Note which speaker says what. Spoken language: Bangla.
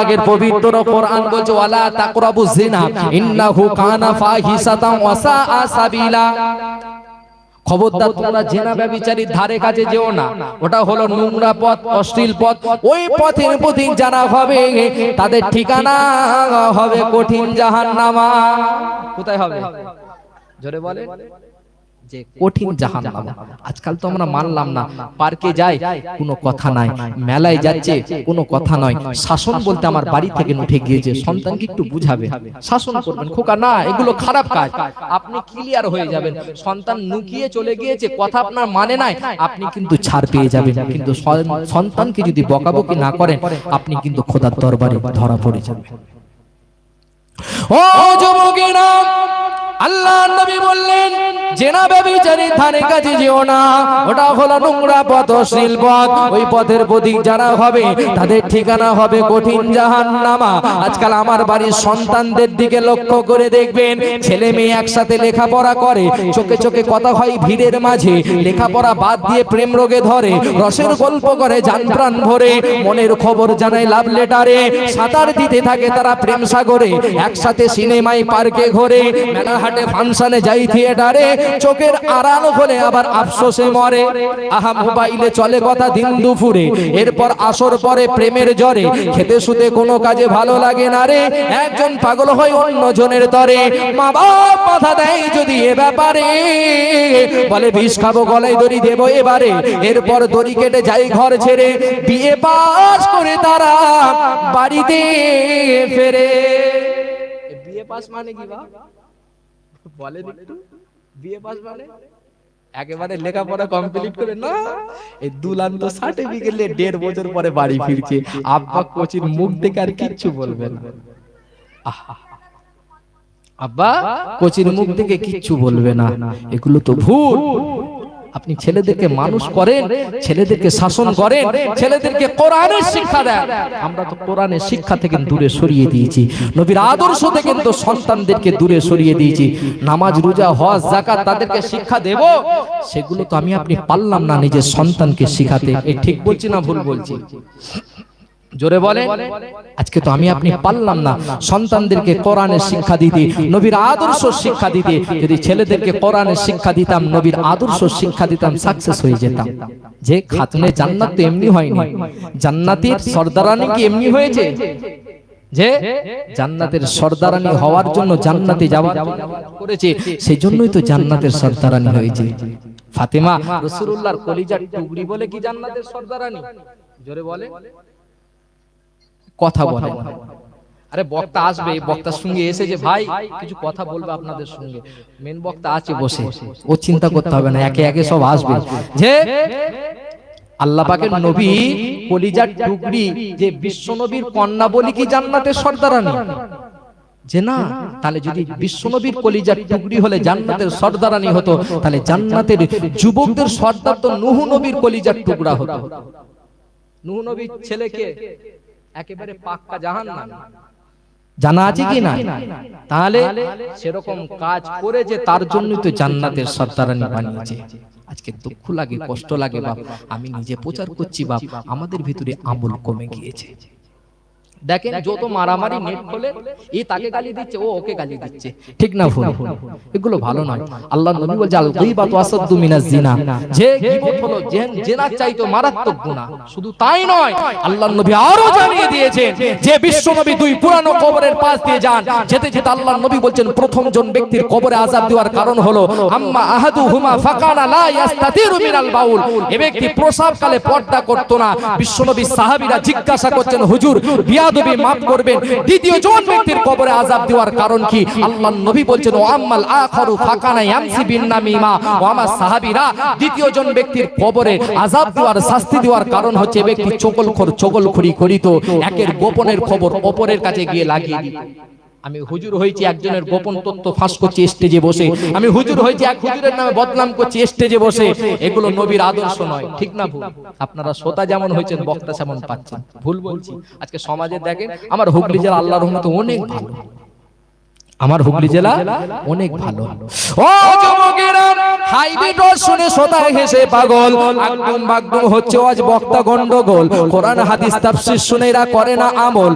Speaker 1: আগের পবিত্র কোরআন বলছে, ওয়ালা তাকরাবু জিনা ইন্নাহু কানা ফাহিশাতান ওয়া সাআ সাবিলা। খবরদার, তোমরা জেনা ব্যভিচারীর ধারে কাছে যেও না। ওটা হলো নোংরা পথ, অশ্লীল পথ। ওই পথের পথিক যারা হবে তাদের ঠিকানা হবে কঠিন জাহান্নামা। কোথায় হবে? জোরে বলে কঠিন জাহান্নামা। আজকাল তো আমরা মানলাম না পার্কে যাই কোনো কথা নাই মেলায় যাচ্ছে কোনো কথা নয়। শাসন বলতে আমার বাড়ি থেকে উঠে গিয়েছে সন্তানকে একটু বুঝাবে শাসন করবেন খোকা না এগুলো খারাপ কাজ। আপনি ক্লিয়ার হয়ে যাবেন। সন্তান নুকিয়ে চলে গিয়েছে কথা আপনার মানে নাই। আপনি কিন্তু ছাড় পেয়ে যাবেন কিন্তু সন্তানকে যদি বকাবকি না করেন আপনি কিন্তু খোদার দরবারে ধরা পড়ে যাবেন। ও যুবকেরা আল্লাহ নবী বললেন, জেনা যেও না। ওটা হলো নোংরা পথ পথ। ওই পথের যারা হবে, তাদের ঠিকানা হবে কঠিন আজকাল আমার বাড়ির সন্তানদের দিকে লক্ষ্য করে দেখবেন, ছেলে মেয়ে একসাথে লেখাপড়া করে। চোখে চোখে কথা হয় ভিড়ের মাঝে। লেখাপড়া বাদ দিয়ে প্রেম রোগে ধরে। রসের গল্প করে জান প্রাণ ভরে। মনের খবর জানায় লাভ লেটারে। সাঁতার দিতে থাকে তারা প্রেম সাগরে। একসাথে সিনেমায় পার্কে ঘোরে। মেলাহাটে ফাংশনে যাই থিয়েটারে, চোখের আড়াল হলে আবার আফসোসে মরে। আহা, মোবাইলে চলে কথা দিন দুপুরে, এরপর আসর পরে প্রেমের জ্বরে। খেতে শুতে কোনো কাজে ভালো লাগে না রে। একজন পাগল হয় অন্য জনের তরে। মা বাপ বাধা দেয় যদি এ ব্যাপারে। বলে, বিষ খাব, গলায় দড়ি দেবো এবারে। এরপর দড়ি কেটে যাই ঘর ছেড়ে। বিয়ে পাস করে তারা বাড়িতে ফেরে। বিয়ে পাস মানে কি বা? বলেন একটু বিয়ে পাস মানে একেবারে লেখাপড়া কমপ্লিট করে না এই দুলান্ত সার্টিফিকেট নিয়ে দেড় বছর পরে বাড়ি ফিরছে। আব্বা কোচির মুখ দেখে আর কিচ্ছু বলবে না। আহা। আব্বা কোচির মুখ থেকে কিচ্ছু বলবে না। এগুলো তো ভুল আপনি ছেলেদেরকে মানুষ করেন ছেলেদেরকে শাসন করেন ছেলেদেরকে কোরআনের শিক্ষা দেন। আমরা তো কোরআনের শিক্ষা থেকে দূরে সরিয়ে দিয়েছি। নবীর আদর্শ থেকে তো সন্তানদেরকে দূরে সরিয়ে দিয়েছি। নামাজ রোজা হজ যাকাত তাদেরকে শিক্ষা দেব। সেগুলো তো আমি আপনি পারলাম না নিজের সন্তানকে শিখাতে। এ ঠিক বলছি না ভুল বলছি। জোরে বলে আজকে তো আমি আপনি পারলাম না। সন্তানদেরকে কোরআনের শিক্ষা দিতে নবীর আদর্শ শিক্ষা দিতে। যদি ছেলেদেরকে কোরআনের শিক্ষা দিতাম নবীর আদর্শ শিক্ষা দিতাম সাকসেস হয়ে যেতাম। যে খাতুনে জান্নাত তো এমনি হয়নি। জান্নাতের সর্দারানি কি এমনি হয়েছে? যে জান্নাতের সর্দারানি হওয়ার জন্য জান্নাতে যাওয়া করেছে সেই জন্যই তো জান্নাতের সর্দারানি হয়েছে। ফাতেমা রসুল্লাহর কলিজার টুকরি বলে কি জান্নাতের সর্দারানি? জোরে বলে। কথা বলে। আরে বক্তা আসবে বক্তার সঙ্গে এসে যে ভাই কিছু কথা বলবে আপনাদের সঙ্গে। মেন বক্তা আছে বসে। ও চিন্তা করতে হবে না একে একে সব আসবে। যে আল্লাহ পাকের নবী কলিজার টুকরি যে বিশ্ব নবীর কন্যা বলি কি জান্নাতের সর্দারানি? যে না তাহলে যদি বিশ্বনবীর কলিজার টুকরি হলে জান্নাতের সর্দারানি হতো তাহলে জান্নাতের যুবকদের সর্দার তো নুহু নবীর কলিজার টুকরা হতো। নুহু নবীর ছেলেকে একেবারে পাক্কা জাহান্নাম। জানা আছে কি না? তাহলে সেরকম কাজ করে যে তার জন্য তো জান্নাতের সর্দারানি বানিয়েছে। আজকে দুঃখ লাগে কষ্ট লাগে বাপ। আমি নিজে প্রচার করছি বাপ। আমাদের ভিতরে আমল কমে গিয়েছে। দেখেন যত মারামারি নেট খোলে এই তাকে গালি দিচ্ছে ও ওকে গালি দিচ্ছে। ঠিক না ভুল? এগুলো ভালো নয়। আল্লাহ নবী বলছে আল গীবাতু আসাদ্দু মিনাজ জিনা। যে গীবত হলো জেন জেনার চাইতো মারাত্মক গুনাহ। শুধু তাই নয় আল্লাহ নবী আরও জানিয়ে দিয়েছেন যে বিশ্ব নবী দুই পুরানো কবরের পাশ দিয়ে যান। যেতে যেতে আল্লাহ নবী বলছেন প্রথম জন ব্যক্তির কবরে আযাব দেওয়ার কারণ হলো আম্মা আহাদু হুমা ফাকানা লা ইয়াস্তাতিরু মিনাল বাউল। এ ব্যক্তি প্রসাবকালে পর্দা করত না বিশ্বনবী সাহাবীরা জিজ্ঞাসা করছেন হুজুর বিয়াদবি মাফ করবেন। দ্বিতীয় জন ব্যক্তির কবরে আজাব দেওয়ার কারণ কি? আল্লাহ নবী বলছেন ও আম্মাল আখারু ফাকানা ইয়ামসি বিন নামিমা। ও আমার সাহাবীরা দ্বিতীয় জন ব্যক্তির কবরে আজাব দেওয়ার শাস্তি দেওয়ার কারণ হচ্ছে ব্যক্তি চকলখোর চকলখুরি করিত একের গোপনের খবর অপরের কাছে গিয়ে লাগিয়ে দিত। আমি হুজুর হয়েছি একজনের গোপন তথ্য ফাঁস করছি স্টেজে বসে। আমি হুজুর হয়েছি এক হুজুরের নামে বদনাম করছি স্টেজে বসে। এগুলো নবীর আদর্শ নয় ঠিক না ভুল? আপনারা শ্রোতা যেমন হয়েছেন বক্তা যেমন পাচ্ছেন। ভুল বলছি। আজকে সমাজে দেখেন আমার হুগলি জেলা আল্লাহর রহমতে অনেক ভালো। আমার হুগলি জেলা অনেক ভালো। ও যুবকেরা হাইব্রিড শুনে সোতায় হেসে পাগল। একদম বাগদম হচ্ছে আজ বক্তা গন্ডগোল। কোরআন হাদিস তাফসীর শুনে এরা করে না আমল।